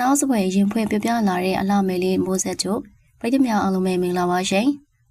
နာစပွဲရင်ဖွင့်ပြပြလာတဲ့အလှမယ်လေးမိုးဆက်ချိုပရိသတ်များအားလုံးပဲမင်္ဂလာပါရှင်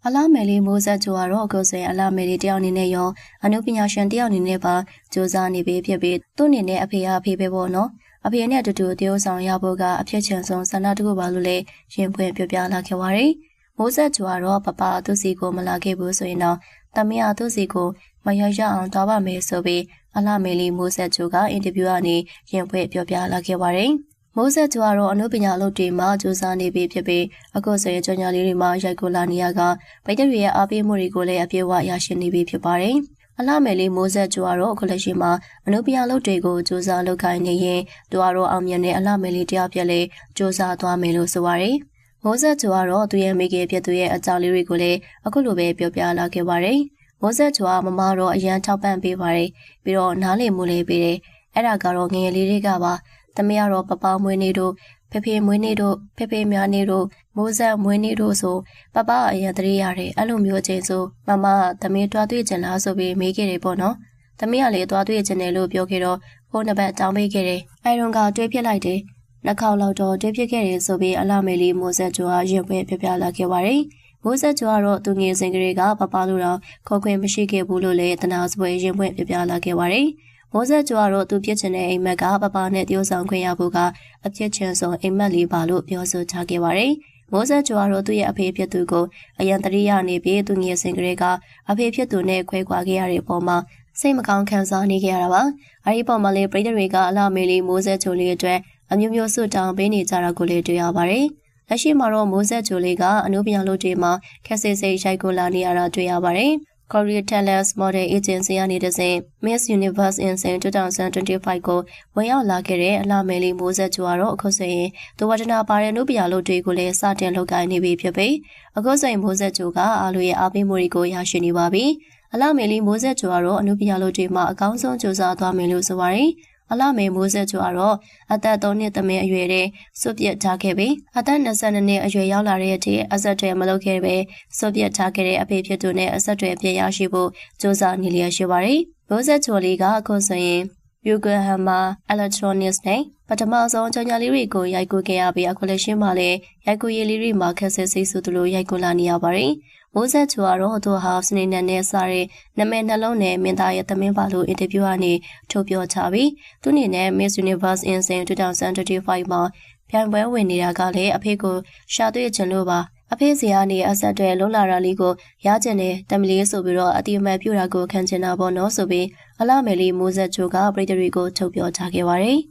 အလှမယ်လေးမိုးဆက်ချိုကတော့အခုဆိုရင်အလှမယ်လေးတယောက်အနေနဲ့ရောအနုပညာရှင်တယောက်အနေနဲ့ပါစူးစမ်းနေပြီဖြစ်ပြီးသူ့အနေနဲ့အဖေကအဖေပဲပေါ့နော်အဖေနဲ့အတူတူတယောက်ဆောင်ရဖို့ကအဖြစ်ချင်ဆုံးဆန္ဒတစ်ခုပါလို့လည်းရင်ဖွင့်ပြပြလာခဲ့ပါတယ်မိုးဆက်ချိုကတော့ပပသူ့စီကိုမလာခဲ့ဘူးဆိုရင်တော့တမယာသူ့စီကိုမရရအောင်တောင်းပါမယ်ဆိုပြီးအလှမယ်လေးမိုးဆက်ချိုကအင်တာဗျူးကနေရင်ဖွင့်ပြပြလာခဲ့ပါတယ် မိုးဆက်ကျွာတော့အနုပညာလုပ်တွေမှာစူးစမ်းနေပြီဖြစ်ပြီးအခုဆိုရင်ကြော်ညာလေးတွေမှာရိုက်ကူလာနေရကဗိတ်တရီရဲ့အားပေးမှုတွေကိုလည်းအပြည့်အဝရရှိနေပြီဖြစ်ပါတယ်။အလှမယ်လေးမိုးဆက်ကျွာတော့အခုလက်ရှိမှာအနုပညာလုပ်တွေကိုစူးစမ်းလုပ်ကိုင်နေရင်သူကတော့အောင်မြင်တဲ့အလှမယ်လေးတယောက်ပြက်လေးစူးစမ်းသွားမယ်လို့ဆိုပါတယ်။မိုးဆက်ကျွာတော့သူရဲ့မိခင်ဖြစ်သူရဲ့အကြောင်းလေးတွေကိုလည်းအခုလိုပဲပြောပြလာခဲ့ပါတယ်။မိုးဆက်ကျွာမမတော့အရန်ထောက်ပံ့ပေးပါတယ်။ပြီးတော့နားလည်မှုလေးပေးတယ်။အဲ့ဒါကတော့ငငယ်လေးတွေကပါ။ သမီးကတော့ပပမွေးနေတို့ဖေဖေမွေးနေတို့ဖေဖေများနေတို့မိုးဆက်မွေးနေတို့ဆိုပပအရင်တရေရတယ်အဲ့လိုမျိုးချင်းဆိုမမသမီးတွားတွေ့ချင်လားဆိုပြီးမေးခဲ့တယ်ပေါ့နော်။သမီးကလည်းတွားတွေ့ချင်တယ်လို့ပြောခဲ့တော့ဖုန်းနံပါတ်တောင်းပေးခဲ့တယ်။အဲတုန်းကတွေးပြစ်လိုက်တယ်။နှစ်ခေါက်လောက်တော့တွေးပြစ်ခဲ့တယ်ဆိုပြီးအလှမေလေးမိုးဆက်ကျော်ကရင်ပွဲပြပြလာခဲ့ပါတယ်။မိုးဆက်ကျော်ကတော့သူငယ်စဉ်ကလေးကပပလို့တော့ခေါ်ခွင့်မရှိခဲ့ဘူးလို့လည်းတနာစပွဲရင်ပွဲပြပြလာခဲ့ပါတယ်။ မိုးဆက်ကျော်ကတော့သူပြစ်ချင်တဲ့အိမ်မက်ကပပနဲ့တယောဆောင်ခွင့်ရဖို့ကအပြစ်ချင်ဆုံးအိမ်မက်လေးပါလို့ပြောဆိုထားခဲ့ပါတယ်။မိုးဆက်ကျော်ကတော့သူ့ရဲ့အဖေဖြစ်သူကိုအရန်တရိယာနေပြီးသူငယ်စဉ်ကလေးကအဖေဖြစ်သူနဲ့ခွဲခွာခဲ့ရတဲ့ပုံမှာစိတ်မကောင်းခံစားနေခဲ့ရတာပါ။အဲဒီပုံမှာလေပြည်သူတွေကအလာမေလေးမိုးဆက်ချိုလေးအတွက်အမျိုးမျိုးဆွတောင်းပေးနေကြတာကိုလည်းတွေ့ရပါတယ်။လက်ရှိမှာတော့မိုးဆက်ချိုလေးကအနုပညာလုပ်တွေမှာခက်စစ်စိတ်ရိုက်ကိုလာနေရတာတွေ့ရပါတယ်။ Korea Talents Model Agency ကနေတဆင့် Miss Universe Insane 2025ကိုဝင်ရောက်လာခဲ့တဲ့အလှမယ်လေးမိုးဆက်ကျွာတော့အခုဆိုရင်ဒဝဒနာပါတဲ့နုပညာလုပ်တွေကိုလည်းစတင်လုပ်ကိုင်နေပြီဖြစ်ပြီးအခုဆိုရင်မိုးဆက်ကျွကအားလုံးရဲ့အားပေးမှုတွေကိုရရှိနေပါပြီ။အလှမယ်လေးမိုးဆက်ကျွာတော့အနုပညာလုပ်တွေမှာအကောင်းဆုံးကြိုးစားသွားမယ်လို့ဆိုပါတယ်။ အလမေမိုးဆက်ကျော်ကတော့အသက်3နှစ်သမင်းအရွယ်တဲ့စွပြစ်ထားခဲ့ပြီးအသက်22နှစ်အရွယ်ရောက်လာတဲ့အထိအဆက်တွေမလုပ်ခဲ့ပဲစွပြစ်ထားခဲ့တဲ့အဖေဖြစ်သူနဲ့အဆက်တွေအပြည့်ရရှိဖို့စူးစမ်းနေလျက်ရှိပါတယ်။မိုးဆက်ကျော်လေးကအခုဆိုရင် Yokohama Electronics နဲ့ပထမဆုံးကြောင်ညာလေးတွေကိုရိုက်ကူးခဲ့ရပြီးအခုလက်ရှိမှာလည်းရိုက်ကူးရည်လေးတွေမှာခက်ဆဲစိတ်ဆူသလိုရိုက်ကူးလာနေရပါတယ်။မိုးဆက်ချူကတော့သူဟာစနေနေ့နဲ့စားတဲ့နမဲနှလုံးနဲ့မင်းသားရဲ့သမင်းပါလို့အင်တာဗျူးကနေထုတ်ပြောချပြီးသူအနေနဲ့ Miss Universe Insane 2025မှာပြိုင်ပွဲဝင်နေတာကလည်းအဖေကိုရှာတွေ့ချင်လို့ပါ အဖေစီကနေအဆက်တွေလုံလာတာလေးကိုရကျင်တယ်တမလီဆိုပြီးတော့အတိအမှန်ပြူတာကိုခံချင်တာပေါ့နော်ဆိုပြီးအလားမယ်လေးမိုးဆက်ချိုကပရိသတ်တွေကိုထုတ်ပြောချခဲ့ပါတယ်။